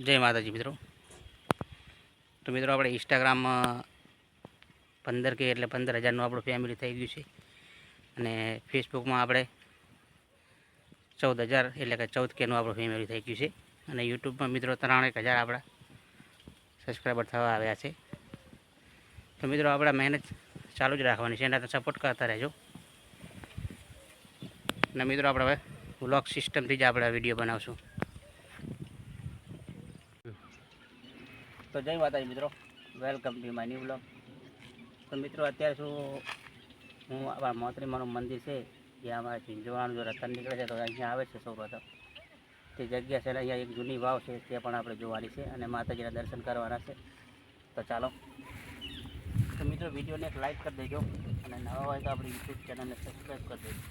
જય માતાજી મિત્રો. તો મિત્રો આપણે ઇન્સ્ટાગ્રામમાં પંદર કે એટલે પંદર હજારનું આપણું ફેમિલી થઈ ગયું છે. અને ફેસબુકમાં આપણે ચૌદ હજાર એટલે કે ચૌદ કેનું આપણું ફેમિલી થઈ ગયું છે. અને યુટ્યુબમાં મિત્રો ત્રણેક હજાર આપણા સબસ્ક્રાઈબર થવા આવ્યા છે. તો મિત્રો આપણે મહેનત ચાલુ જ રાખવાની છે. એના સપોર્ટ કરતા રહેજો. અને મિત્રો આપણે હવે વ્લોગ સિસ્ટમથી જ આપણે વીડિયો બનાવશું. તો જય માતાજી મિત્રો. Welcome to my new blog તો મિત્રો, અત્યારે શું હું આપણા મોતરીમાનું મંદિર છે જ્યાં અમારા ઝીંઝવાણાનું જો રતન નીકળે છે, તો અહીંયા આવે છે સૌપ્રથમ. તે જગ્યા છે અહીંયા એક જૂની વાવ છે, તે પણ આપણે જોવાની છે અને માતાજીના દર્શન કરવાના છે. તો ચાલો. તો મિત્રો, વિડીયોને એક લાઈક કરી દેજો અને નવા હોય તો આપણી યુટ્યુબ ચેનલને સબસ્ક્રાઈબ કરી દેજો.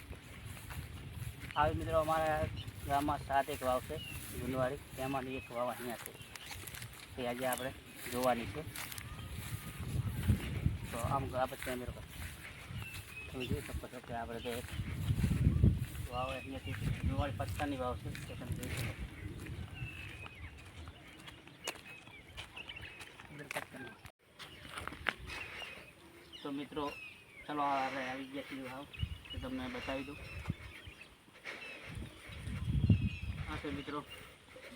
આવી મિત્રો, અમારા ગામમાં સાત એક વાવ છે જુનવારી તેમાંની એક વાવ અહીંયા છે. તે આજે આપણે જોવાની છે. તો આમ આપણે કેમેરો તમે જોઈ શકો છો કે આપણે એક વાવ અહીંયાથી જુવાળી પત્તાની વાવ છે, તે તમે જોઈ શકો તો મિત્રો, ચલો આપણે આવી ગયા છીએ વાવ. તો તમને બતાવી દઉં. હા, તો મિત્રો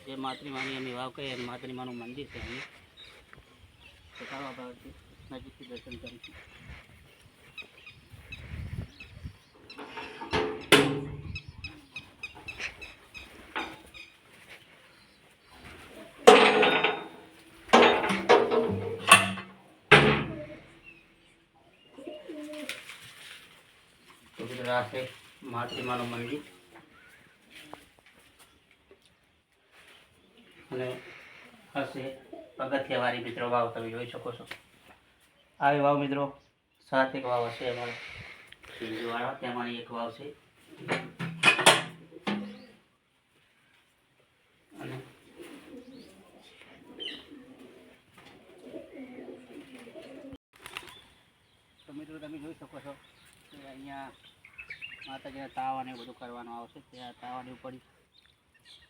જે માતૃમાની એમની વાવ કહીએ માતૃમાનું મંદિર છે અહીં તો ચાલો આપણે નજીકથી દર્શન કરીશું. તો આ છે માતૃમાનું મંદિર. અને હશે. પગથિયાવાળી મિત્રો, વાવ તમે જોઈ શકો છો. આવી વાવ મિત્રો, સાત એક વાવ હશે અમારે. સિંધુવાળા તેમાં એક વાવ છે. અને તો મિત્રો, તમે જોઈ શકો છો કે અહીંયા માતાજીના તાવ અને બધું કરવાનું આવશે. ત્યાં તાવાની ઉપર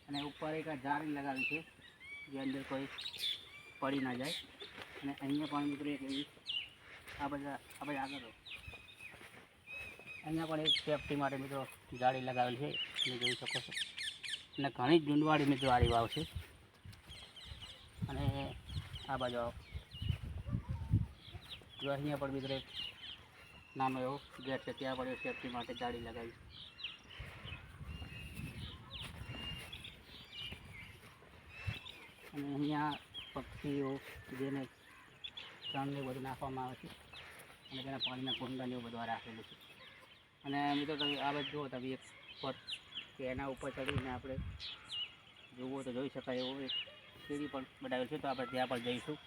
અને ઉપર એક આ જાળી લગાવી છે, જે અંદર કોઈ પડી ના જાય. અને અહીંયા પણ મિત્રો એક એવી આ બધા આ બધા આગળ. અહીંયા પણ એક સેફટી માટે મિત્રો જાળી લગાવેલી છે, તમે જોઈ શકો છો. અને ઘણી જ ઝૂંડવાળી મિત્રો આડી વાવ છે. અને આ બાજુ આવો. જો અહીંયા પણ મિત્રો એક નાનો એવો ગેટ છે, ત્યાં પણ સેફટી માટે જાળી લગાવી અને અહીંયા પક્ષીઓ જેને ચણને બધું નાખવામાં આવે છે. અને તેના પાણીના કુંડા એવું બધું રાખેલું છે. અને મિત્રો તમે આ બધું જુઓ તમે એક પર કે એના ઉપર ચડીને આપણે જોવો તો જોઈ શકાય એવું એક સીડી પણ બનાવેલ છે. તો આપણે ત્યાં પણ જઈશું.